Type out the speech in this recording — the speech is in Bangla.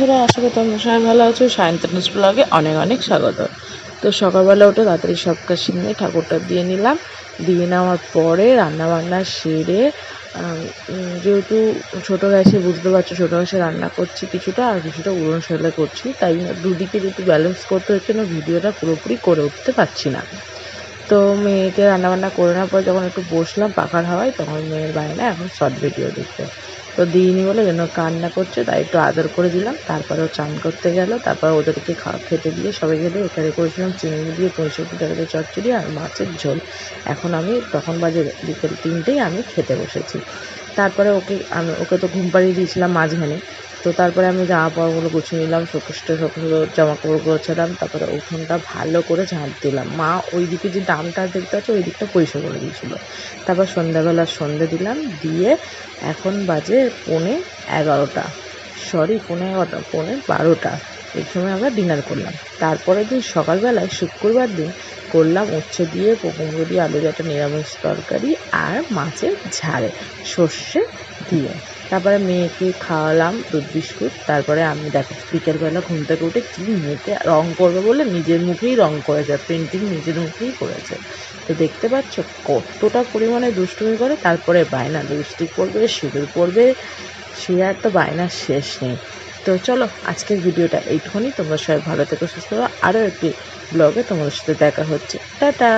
বন্ধুরা, আশা করি তোমরা সবাই ভালো আছো। সায়ন্তনুস ব্লগে অনেক অনেক স্বাগত। তো সকালবেলা উঠে তাড়াতাড়ি সব কাজ শিখে ঠাকুরটা দিয়ে নিলাম। দিয়ে নেওয়ার পরে রান্নাবান্না সেরে যেহেতু ছোটো গ্যাসে বুঝতে পারছ, ছোটো গ্যাসে রান্না করছি কিছুটা আর কিছুটা উড়ন শৈলে করছি, তাই দুদিকে যেহেতু ব্যালেন্স করতে হচ্ছে না, ভিডিওটা পুরোপুরি করে উঠতে পারছি না। তো মেয়েকে রান্নাবান্না করে নেওয়ার পর যখন একটু বসলাম পাখার হাওয়ায়, তখন মেয়ের বায়না এখন শর্ট ভিডিও দেখতে। তো দিইনি বলে যেন কান্না করছে, তাই একটু আদর করে দিলাম। তারপরে চান করতে গেল, তারপর ওদেরকে খেতে দিয়ে সবাই খেতে এখানে করেছিলাম চিংড়ি দিয়ে, পঁয়ষট্টি টাকাতে চচ্চড়ি আর মাছের ঝোল। এখন আমি তখন বাজে বিকেল তিনটেই আমি খেতে বসেছি। তারপরে ওকে, আমি ওকে তো ঘুম পাড়িয়ে দিয়েছিলাম মাঝখানে। তো তারপরে আমি জামা কাপড়গুলো গুছিয়ে নিলাম শোকষ্ট শোকষ্ট জামা কাপড় গোছালাম তারপরে উঠোনটা ভালো করে ঝাঁট দিলাম। মা ওই দিকে যে ডামটা দেখতে পাচ্ছে ওই দিকটা পরিষ্কার করে দিয়েছিলো। তারপর সন্ধ্যাবেলা সন্ধে দিলাম, দিয়ে এখন বাজে পৌনে এগারোটা। সরি পৌনে এগারোটা, পৌনে বারোটা। এই সময় আমরা ডিনার করলাম। তারপরের দিন সকালবেলায় শুক্রবার দিন করলাম উচ্ছে দিয়ে কুমড়ো দিয়ে, আলু দিয়ে একটা নিরামিষ তরকারি আর মাছের ঝাড়ে সর্ষে দিয়ে তারপরে মেয়েকে খাওয়ালাম দুধ, বিস্কুট। তারপরে আমি দেখো বিকেলবেলা ঘুম থেকে উঠে কী মুখে রং করবে বলে নিজের মুখেই রং করেছে পেন্টিং নিজের মুখেই করেছে। তো দেখতে পাচ্ছ কতটা পরিমাণে দুষ্টুমি করে, তারপরে বায়না লিপস্টিক পরবে, সিঁদুর পরবে, সে আর তো বায়নার শেষ নেই। তো চলো আজকের ভিডিওটা এইটুকুনি তোমরা সবাই ভালো থেকো, সুস্থ। আরও একটি ব্লগে তোমাদের সাথে দেখা হচ্ছে। টাটা!